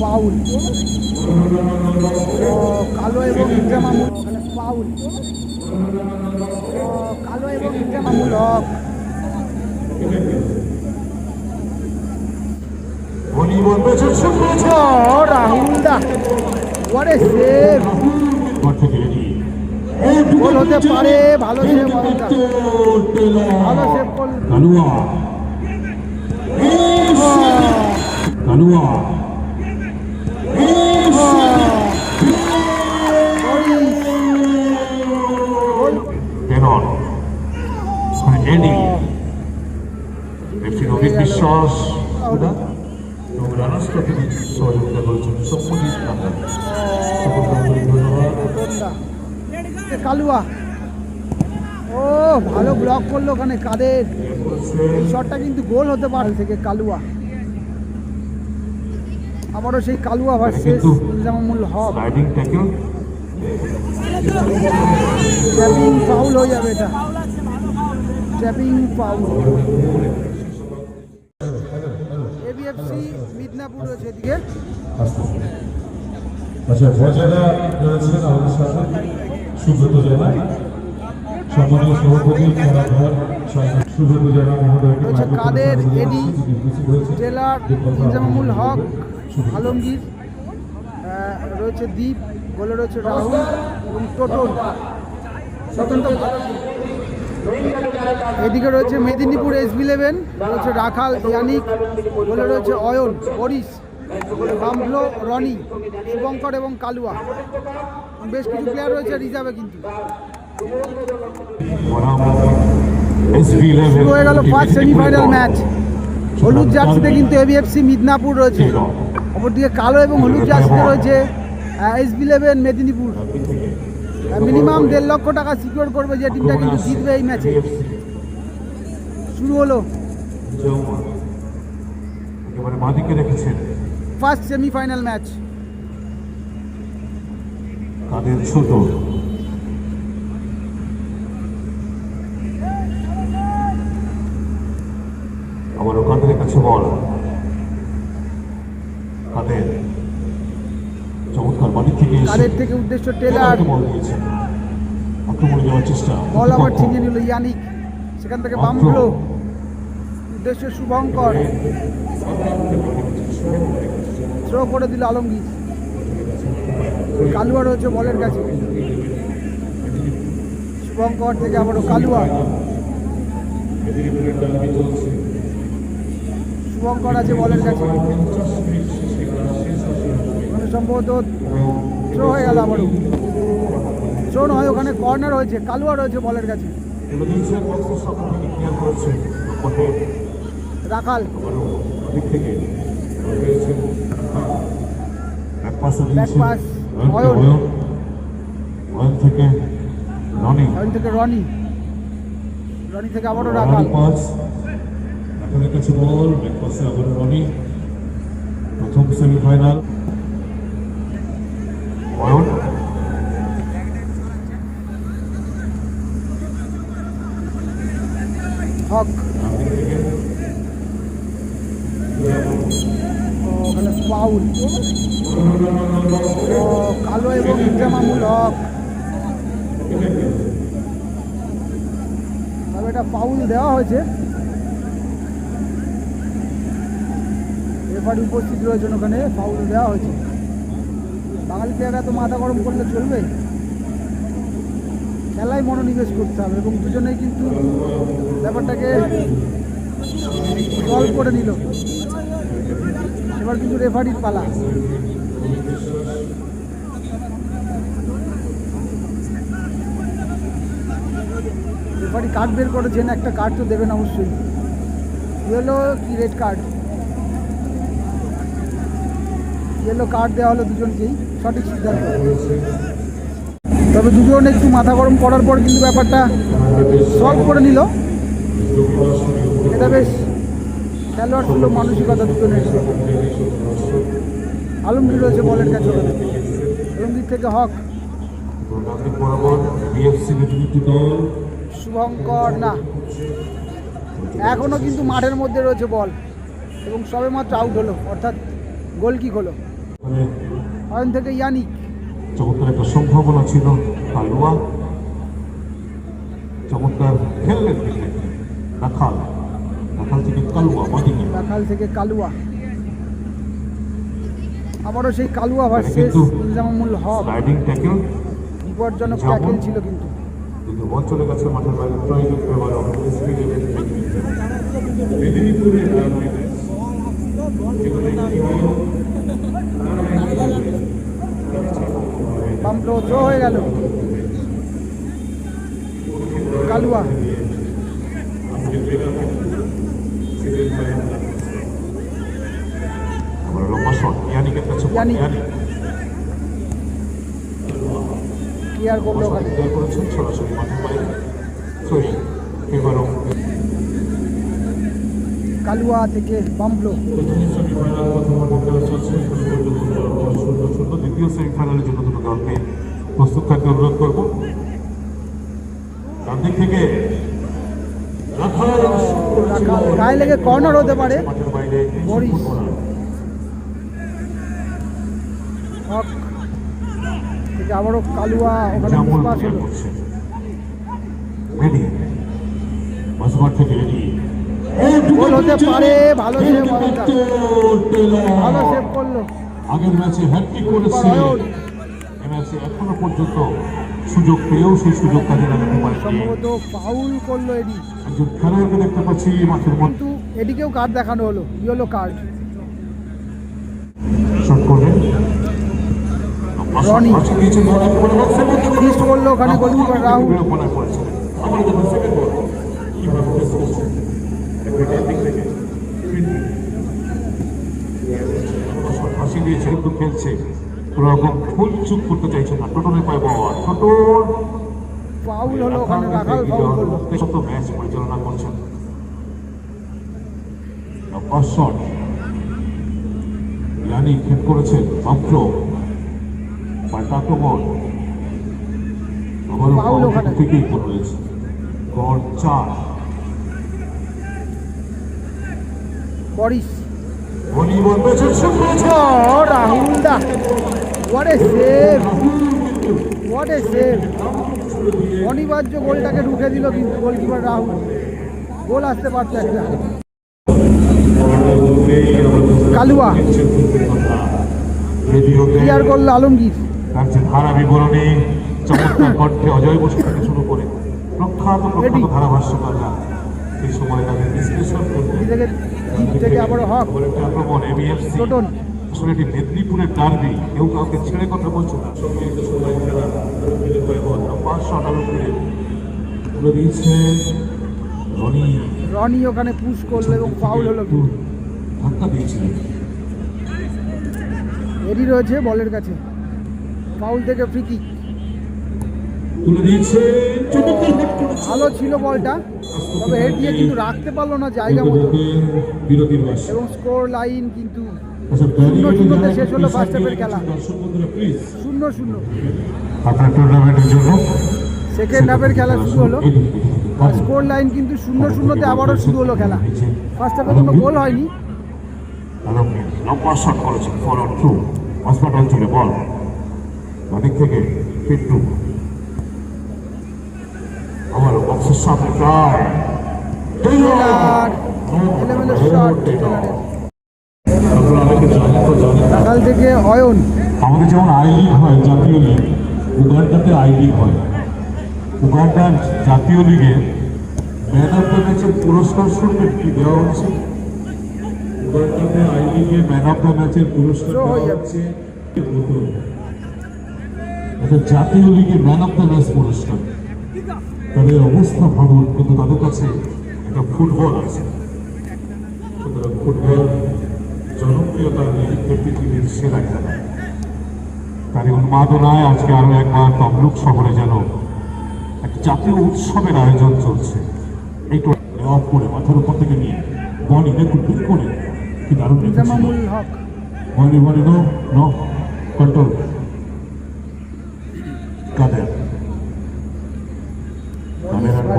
Foul কালো এবং foul কালো এবং ইজামামুল হক। ওয়ারে সেভ। গোল হতে পারে ভালো সেভ ভালো সেভ গোল কালুয়া কালুয়া নবীন বিশ্বাস এবং রানার্স ট্রফিতে সহযোগিতা করেছেন সকলকে আন্তরিক ধন্যবাদ কালুয়া। ও ভালো ব্লক করল ওখানে কাদের। শটটা কিন্তু গোল হতে পারে থেকে কালুয়া। আবারও সেই Kalua versus Inzamamul Haque. Tackle foul হয়ে যাবে এটা। ট্র্যাপিং ফাউল মিদনাপুর রয়েছে এদিকে। আচ্ছা মর্যাদা রয়েছেন আমাদের সাথে সুব্রত জানা সম্মানীয় সভাপতি খেলাঘর সুব্রত জানা মহোদয়কে কাদের, এডি, জেলার ইনজামামুল হক আলমগীর রয়েছে দীপ গোলে রয়েছে রাহুল এবং টোটন স্বতন্ত্র এদিকে রয়েছে মেদিনীপুর এস বি ইলেভেন রয়েছে রাখাল ইয়ানিক বলে রয়েছে অয়ন হরিশ বামভ্লো রনি শুভঙ্কর এবং কালুয়া। বেশ কিছু প্লেয়ার রয়েছে রিজার্ভে কিন্তু। শুরু হয়ে গেল ফার্স্ট সেমিফাইনাল ম্যাচ হলুদ জার্সিতে কিন্তু এবিএফসি মিদনাপুর রয়েছে। অপরদিকে কালো এবং হলুদ জার্সিতে রয়েছে S B eleven Medinipur minimum দেড় লক্ষ টাকা সিকিউর করবে যে টিমটা কিন্তু জিতবে এই ম্যাচে শুরু হলো। ফার্স্ট সেমিফাইনাল ম্যাচ তাদের ছোট। আবারও কাদের কাছে বল? কাদের চমৎকার বাড়ি থেকে এসে কাদের থেকে উদ্দেশ্য টেলার? বল আবার ছিনিয়ে নিল ইয়ানিক। সেখান থেকে উদ্দেশ্য শুভঙ্কর। থ্রো করে দিল আলমগীর। কালুয়া রয়েছে বলের কাছে। শুভঙ্কর থেকে আবারও কালুয়া। শুভঙ্কর আছে বলের কাছে। সম্ভবত থ্রো হয়ে গেল আবারও। থ্রো নয় ওখানে কর্নার হয়েছে কালুয়া রয়েছে বলের কাছে। রাখাল। থেকে অয়ন। অয়ন রনি থেকে রনি রনি থেকে আবারও রাখাল। পাস কাছে বল আবারও রনি প্রথম সেমিফাইনাল অয়ন হক। ওখানে ফাউল। ও, কালো এবং ইজামামুল হক। তবে এটা ফাউল দেওয়া হয়েছে। রেফারি উপস্থিত রয়েছেন ওখানে ফাউল দেওয়া হয়েছে। বাঙালি প্লেয়াররা তো মাথা গরম করলে চলবে। খেলায় মনোনিবেশ করতে হবে এবং দুজনেই কিন্তু ব্যাপারটাকে সলভ করে নিল। এবার কিন্তু রেফারির পালা। রেফারি কার্ড বের করেছেন একটা কার্ড তো দেবেন অবশ্যই। ইয়েলো কি রেড কার্ড ইয়েলো কার্ড দেওয়া হলো দুজনকেই, সঠিক সিদ্ধান্ত। তবে দুজন একটু মাথা গরম করার পর কিন্তু ব্যাপারটা সলভ করে নিল। এটা বেশ খেলোয়াড় ছিল, মানসিকতা দুজনের। আলমগীর রয়েছে বলের কাছে। আলমগীর থেকে হক। শুভঙ্কর না। এখনও কিন্তু মাঠের মধ্যে রয়েছে বল এবং সবে মাত্র আউট হলো, অর্থাৎ গোল কিক হলো। মানে থেকে ইয়ানিক চমৎকার একটা সম্ভাবনা ছিল কালুয়া চমৎকার খেললেন রাখাল। রাখাল থেকে কালুয়া মাদিকে রাখাল থেকে কালুয়া। আবারও সেই Kalua versus Inzamamul Haque. Sliding tackle বিপজ্জনক ট্যাকেল ছিল কিন্তু। কিন্তু বল চলে গেছে মাঠের বাইরে পাম্পলো থ্রো হয়ে গেল। কালুয়া। লম্বা শট ইয়ানিকের কাছে ইয়ানিক। ইয়ানিক। ক্লিয়ার করল ওখানে? করেছেন সরাসরি মাঠের বাইরে সরি এবারও কালুয়া থেকে সেমিফাইনাল প্রথম খেলা চলছে শূন্য শূন্য দ্বিতীয় সেমিফাইনালের জন্য দুটো দলকে প্রস্তুত থাকতে অনুরোধ করব। ডান দিক থেকে গায়ে লেগে কর্নার হতে পারে। থেকে আবারও কালুয়া ওখানে জামুল পাস হলো করছে। রেডি। মাঝমাঠ থেকে রেডি। গোল হতে পারে ভালো সেভ ভালো সেভ করল। আগের ম্যাচে হ্যাট্রিক করেছে। এই ম্যাচে এখনও পর্যন্ত সুযোগ পেয়েও সেই সুযোগ কাজে লাগাতে পারেনি। ফাউল করল এডি। একজন খেলোয়াড়কে দেখতে পাচ্ছি মাঠের মধ্যে। এদিকেও কার্ড দেখানো হলো yellow card shot Rony. Miss করল ওখানে গোলকিপার রাহুল আবার দেখুন second ball। কীভাবে press করছে। একবার ডান দিক থেকে। শট ফাঁসি দিয়েছে কিন্তু খেলছে কোনো রকম ভুল চুপ করতে চাইছে না। টোটনের পায় বল টোটন ফাউল হলো ওখানে রাখাল ফাউল করল। শত ম্যাচ পরিচালনা করছেন। ইয়ানি খেপ করেছেন মাত্র পাল্টা আবারও Foul ওখানে। থেকেই করে রয়েছে। গড় চার। অনিবার্য গোলটাকে ঢুকে দিল কিন্তু গোলকিপার রাহুল। গোল আসতে পারছে একটা। কালুয়া। ক্লিয়ার করল আলমগীর। রাখছেন ধারা বিবরণী চমৎকার কণ্ঠে অজয় বসু থেকে শুরু করে প্রখ্যাত প্রখ্যাত ধারাভাষ্যকাররা এই সময় তাদের বিশ্লেষণ করতে থেকে আবারও হক। বলেছে আক্রমণ এবিএফসি। আসলে এটি মেদিনীপুরের ডার্বি। কেউ কাউকে ছেড়ে কথা বলছে না। সম্মিলিত সবাই খেলা মিলে বল পাঁচ শট আলো ফিরে তুলে দিয়েছে রনি। রনি ওখানে পুশ করল এবং ফাউল হলো। ধাক্কা দিয়েছিলেন এরই রয়েছে বলের কাছে। ফাউল থেকে ফ্রি কিক তুলে দিয়েছে চমৎকার ভালো ছিল বলটা। তবে হেড দিয়ে কিন্তু রাখতে পারল না জায়গা মতো। এবং স্কোর লাইন কিন্তু শূন্য শূন্যতে শেষ হলো first half খেলা। শূন্য শূন্য। আপনার টুর্নামেন্টের জন্য। সেকেন্ড হাফের খেলা শুরু হলো। স্কোর লাইন কিন্তু শূন্য শূন্যতে আবারও শুরু হলো খেলা। ফার্স্ট হাফে কোনো গোল হয়নি। লম্বা শট করেছেন ফরওয়ার্ড থ্রু হসপিটাল চলে বল বাদিক থেকে পিন্টু আবারও বক্সের সামনে প্রায় টেলার এলোমেলো শট টেলারের আপনারা অনেকে জানেন তো জানেন না। সকাল থেকে অয়ন আমাদের যেমন আই লিগ হয় জাতীয় লিগ উগান্ডাতে আই লিগ হয় উগান্ডার জাতীয় লিগে ম্যান ম্যাচের পুরস্কার শুনবেন কি দেওয়া হচ্ছে উগান্ডাতে আই লিগে ম্যান অফ দ্য ম্যাচের পুরস্কার দেওয়া। হচ্ছে জাতীয় লিগে ম্যান অফ দ্য ম্যাচ পুরস্কার তাদের অবস্থা ভাবুন কিন্তু তাদের কাছে একটা ফুটবল আছে। সুতরাং ফুটবল জনপ্রিয়তার নিরিখে পৃথিবীর সেরা খেলা। তারই উন্মাদনায় আজকে আরও একবার তমলুক শহরে যেন এক জাতীয় উৎসবের আয়োজন চলছে। এই অফ করে মাথার উপর থেকে নিয়ে বনি দেখুন ঠিক করে কি দারুণ বনি বনি নো নো কন্ট্রোল কাদের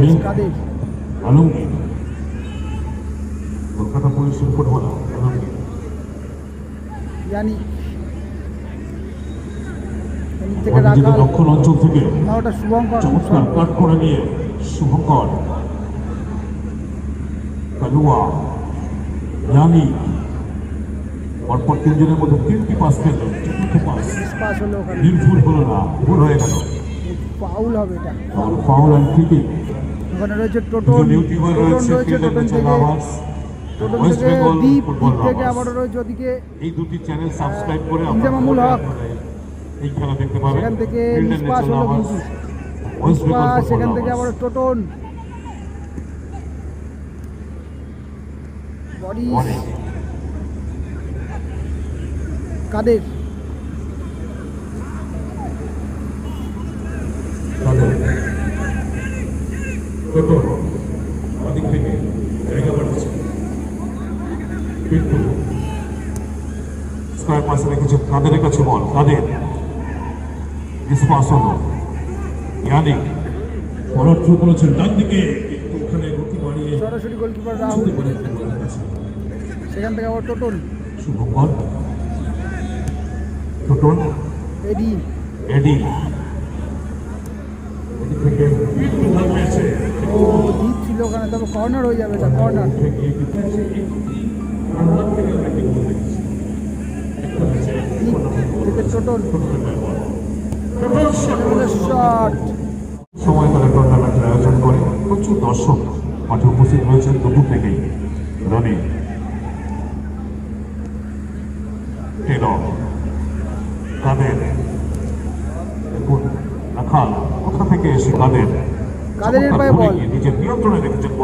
বনি আলমগীর কলকাতা পুলিশের ফুটবলার আলমগীর দক্ষিণ অঞ্চল থেকে চমৎকার। কাট করে নিয়ে শুভঙ্কর। কালুয়া। ইয়ানি পরপর তিনজনের মধ্যে তিনটি পাস খেললেন চতুর্থ পাস নির্ভুল হলো না। ভুল হয়ে গেল। ফাউল হবে এটা। ফাউল অ্যান্ড ক্রিকেট ওখানে রয়েছে টোটন টোটন রয়েছে টোটন থেকে টোটন থেকে আবারও রয়েছে ওদিকে এই দুটি চ্যানেল সাবস্ক্রাইব করে ইনজামামুল হক। এই খেলা দেখতে পাবেন। সেখান থেকে ফিল্ডের হলো কিন্তু। ওয়েস্ট বেঙ্গল পাস ফুটবল সেখান থেকে আবার টোটন। বডি। কাদের? টোটো ওদিক থেকে জায়গা বাড়ছে কিন্তু স্কোয়ার পাশে রেখেছে কাদের কাছে বল কাদের ডিসপাস হলো। ইয়ানি বলার থ্রু করেছেন ডান দিকে ওখানে গতি বাড়িয়ে সরাসরি গোলকিপার রাহুল। সেখান থেকে আবার টোটন শুভঙ্কর টোটন এডি। এডি এদিক থেকে একটু ভালো পেয়েছে ও দ্বীপ ছিল ওখানে তবে কর্নার হয়ে যাবে এটা, কর্নার। সময় আয়োজন করে প্রচুর দর্শক মাঠে উপস্থিত হয়েছেন দুপুর থেকেই। রনি টেলর কাদের দেখুন রাখাল কোথা থেকে এসে কাদের কাদেরের পায়ে বল।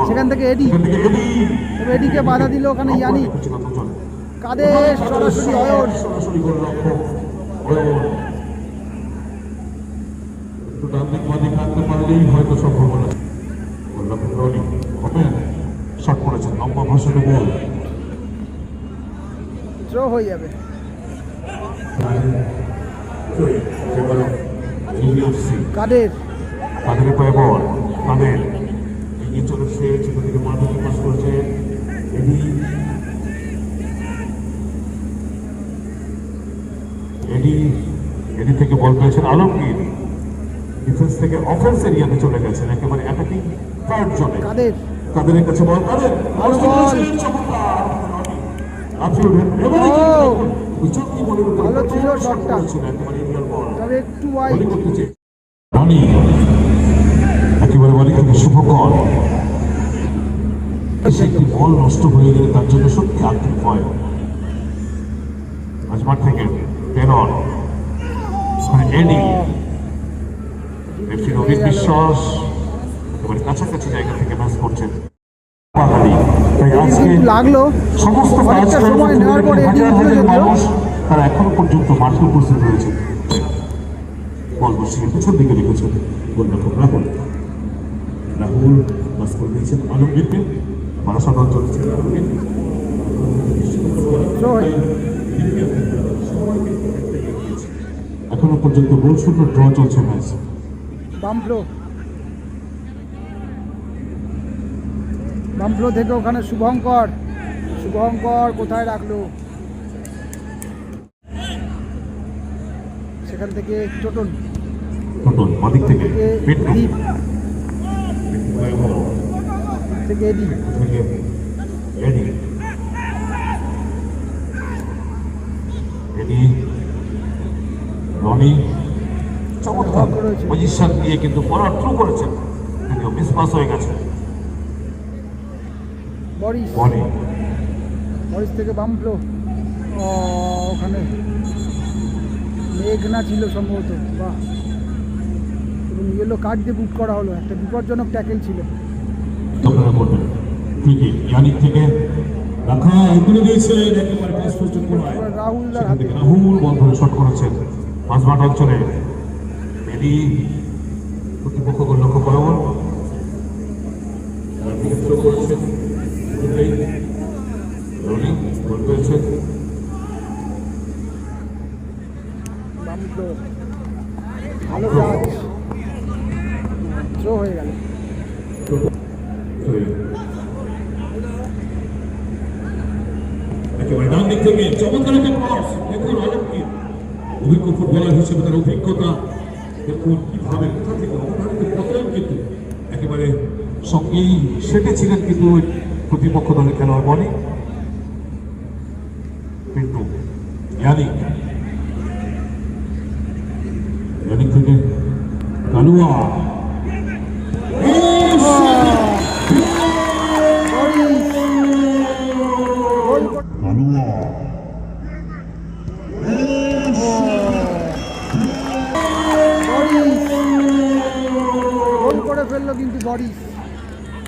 সেখান থেকে এডি। এডিকে বাধা দিল ওখানে ইয়ানি কাদের সরাসরি অয়ন? হয়তো সম্ভাবনা শট করেছেন লম্বা ভাষণে বল থ্রো হয়ে যাবে। কাদের? তাদের পায়ে বল? তাদের এগিয়ে চলেছে ছোট থেকে মাঠে পাস করছে। এডি এডি এডি থেকে বল পেয়েছেন আলমগীর। ডিফেন্স থেকে অফেন্স এরিয়াতে চলে গেছেন একেবারে অ্যাটাকিং থার্ড জনে কাদের? তাদের কাছে বল তাদের ভালো ছিল শটটা। তবে একটু ওয়াইড শুভকর। সে একটি বল নষ্ট হয়ে গেলে তার জন্য সত্যি আর্থিক হয় মাঝমাঠ থেকে এডি রেফারি রবি বিশ্বাস একেবারে কাছাকাছি জায়গা থেকে ম্যাচ করছেন। লাগল। সমস্ত অনেকটা সময় নেওয়ার পরে। মানুষ তারা এখনও পর্যন্ত মাঠে উপস্থিত রয়েছে। বল বসিয়ে পেছন দিকে রেখেছেন গোলরক্ষক রাহুল। রাহুল পাস করে দিয়েছেন আলমগীরকে বারাসাত অঞ্চলে ছিলেন আলমগীর এখনও পর্যন্ত গোল শূন্য ড্র চলছে ম্যাচ। বামফ্লো থেকে ওখানে শুভঙ্কর। শুভঙ্কর কোথায় রাখল? সেখান থেকে টোটন টোটন বাদিক থেকে পেট্রো। থেকে এডি থেকে এডি এডি রনি চমৎকার পজিশন দিয়ে কিন্তু পড়ার থ্রু করেছেন। যদিও মিসপাস হয়ে গেছে। বরিস। বনি বরিস থেকে বামফ্লো ও, ওখানে। মেঘনা ছিল সম্ভবত। বাহ। এবং ইয়েলো কার্ড দিয়ে বুক করা হলো। একটা বিপজ্জনক ট্যাকেল ছিল। আপনারা করবেন ঠিকই ইয়ানিক থেকে? রাখা এগুলো দিয়েছেন একেবারে পাঁচ সেখান থেকে রাহুল বল ধরে শট করেছেন মাঝমাঠ অঞ্চলে। লক্ষ্য বরাবর থ্রো করেছেন দুটোই। রনি বল পেয়েছেন বামফ্লো ভালো কাজ থ্রো হয়ে গেল একেবারে ডান দিক থেকে চমৎকার একটা ক্রস দেখুন আলমগীর অভিজ্ঞ ফুটবলার হিসেবে তার অভিজ্ঞতা এরপর কীভাবে, কোথা থেকে অবধারিত পতন কিন্তু একেবারে সঙ্গেই সেটেছিলেন কিন্তু ওই প্রতিপক্ষ দলের খেলোয়াড় বলে কিন্তু ইয়ানিক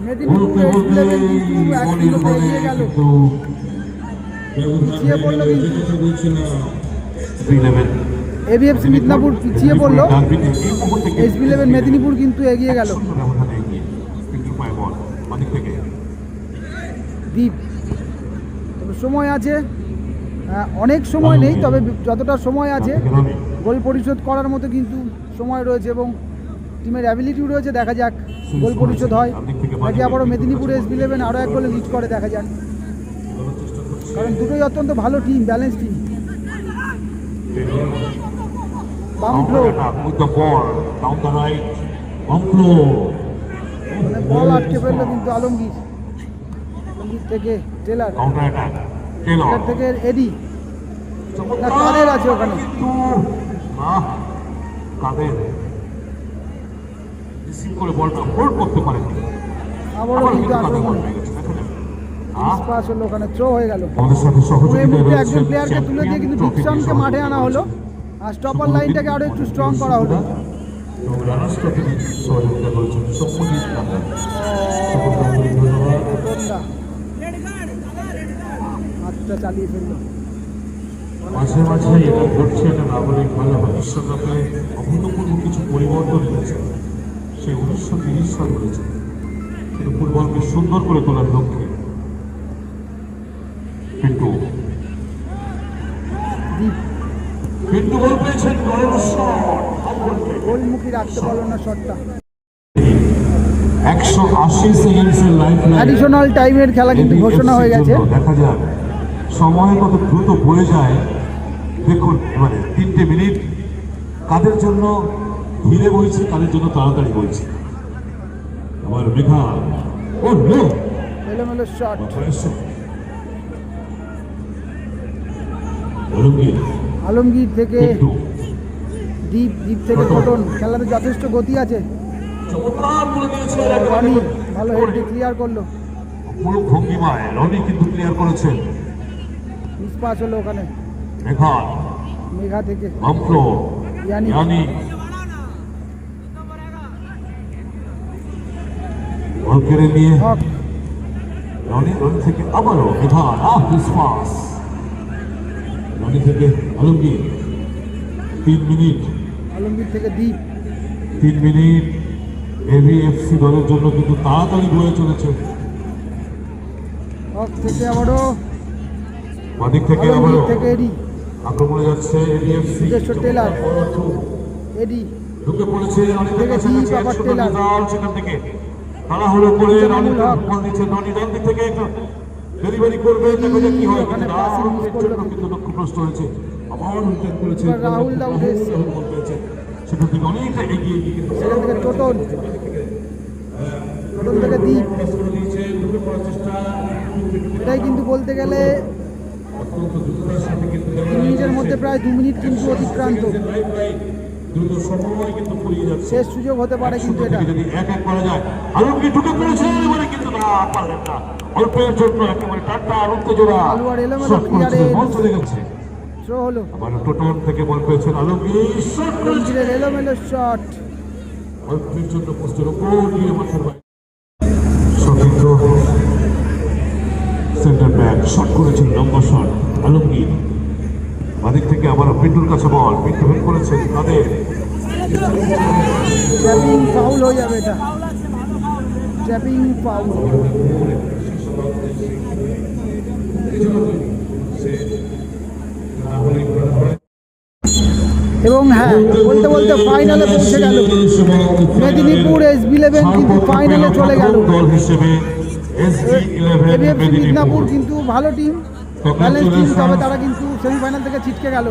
বলতে বলতে কিন্তু মিদনাপুর পিছিয়ে পড়ল। এসবি ইলেভেন মেদিনীপুর কিন্তু এগিয়ে গেল। দ্বীপ তবে সময় আছে। অনেক সময় নেই তবে যতটা সময় আছে গোল পরিশোধ করার মতো কিন্তু সময় রয়েছে এবং টিমের অ্যাবিলিটিও রয়েছে। দেখা যাক গোল পরিশোধ হয়। নাকি আবারও মেদিনীপুর এস ইলেভেন আরও এক গোলে লিড করে দেখা যাক। কারণ দুটোই অত্যন্ত ভালো টিম ব্যালেন্স টিম বল আটকে ফেলল কিন্তু আলমগীর। আলমগীর থেকে টেলার টেলার থেকে এডি না কাদের আছে ওখানে। কাদের রিসিভ করে বলটা হোল্ড করতে পারে আবারও কিন্তু আক্রমণ পাস হলো ওখানে থ্রো হয়ে গেল। একজন প্লেয়ারকে তুলে দিয়ে কিন্তু মাঠে আনা হলো। আর স্টপার লাইনটাকে আরও একটু স্ট্রং করা হলো। হাতটা চালিয়ে ফেলল। মাঝে মাঝে এটা ঘটছে এটা না বলে ভালো বিশ্বকাপে অভূতপূর্ব কিছু পরিবর্তন হয়েছে। সেই উনিশশো তিরিশ সাল হয়েছে। কিন্তু ফুটবলকে সুন্দর করে তোলার লক্ষ্যে। কিন্তু কিন্তু বল পেয়েছেন নরেন্দ্র গোলমুখী রাখতে পারল না শটটা। একশো আশি সেকেন্ডসের লাইফ অ্যাডিশনাল টাইমের খেলা কিন্তু ঘোষণা হয়ে গেছে। দেখা যাক। সময় কত দ্রুত বয়ে যায়। দেখুন তিনটে মিনিট। কাদের জন্য ধীরে বইছে কাদের জন্য তাড়াতাড়ি বইছে। আমার মেঘা ও নো! এলোমেলো শট আলমগীর থেকে দ্বীপ দ্বীপ থেকে কটন খেলাতে যথেষ্ট গতি আছে। রনি ভালো হেড ক্লিয়ার করল। পুরো ভঙ্গিমায় রনি কিন্তু ক্লিয়ার করেছেন। হলো ওখানে। মেঘা। মেঘা থেকে। ইয়ানি। বল নিয়ে রনি রনি থেকে আবারও বিধান আহ রনি থেকে আলমগীর তিন মিনিট। আলমগীর থেকে দ্বীপ তিন মিনিট। এভিএফসি দলের জন্য কিন্তু তাড়াতাড়ি বয়ে চলেছে। থেকে আবারও। বাদিক থেকে আবারও আক্রমণে যাচ্ছে এভিএফসি টেলার। এডি। ঢুকে পড়েছে অনেকের থেকে সেখান থেকে। তাড়াহুড়ো করে দিচ্ছে রনি ডান দিক থেকে একটু ডেলিভারি করবে দেখা যাক কি হয়। ওখানে কিন্তু লক্ষ্যপ্রস্ত হয়েছে। আবার রিটার্ন করেছে রাহুল দাউদ থেকে অনেকটা এগিয়ে গিয়ে সেখান থেকে টোটন। টোটন থেকে দ্বীপ চেষ্টা। এটাই কিন্তু বলতে গেলে মিনিটের মধ্যে প্রায় দু মিনিট কিন্তু অতিক্রান্ত। দ্রুত সময় কিন্তু ফুরিয়ে যাচ্ছে। শেষ সুযোগ হতে পারে কিন্তু এটা। যদি এক এক করা যায় আলমগীর ঢুকে পড়েছে এবারে কিন্তু না পারলেন না। অল্পের জন্য একেবারে আর উত্তেজনা। আলুয়ার এলোমেলো বল চলে গেছে। থ্রো হলো। আবার টোটন থেকে বল পেয়েছেন আলমগীর। শট করেছে। এলোমেলো শট অল্পের জন্য পোস্টের ওপর দিয়ে মাথার বাইরে। সতীর্থ সেন্টার ব্যাক শট করেছেন লম্বা শট আলমগীর। বাদিক থেকে আবার পিন্টুর কাছে বল। পিন্টু হেড করেছেন তাদের। ট্র্যাপিং ফাউল হয়ে যাবে এটা। Trapping foul. এবং হ্যাঁ বলতে বলতে ফাইনালে পৌঁছে গেল। মেদিনীপুর এস বি ইলেভেন কিন্তু ফাইনালে চলে গেল। মেদিনীপুর। কিন্তু ভালো টিম ব্যালেন্স টিম তবে তারা কিন্তু সেমিফাইনাল থেকে ছিটকে গেল।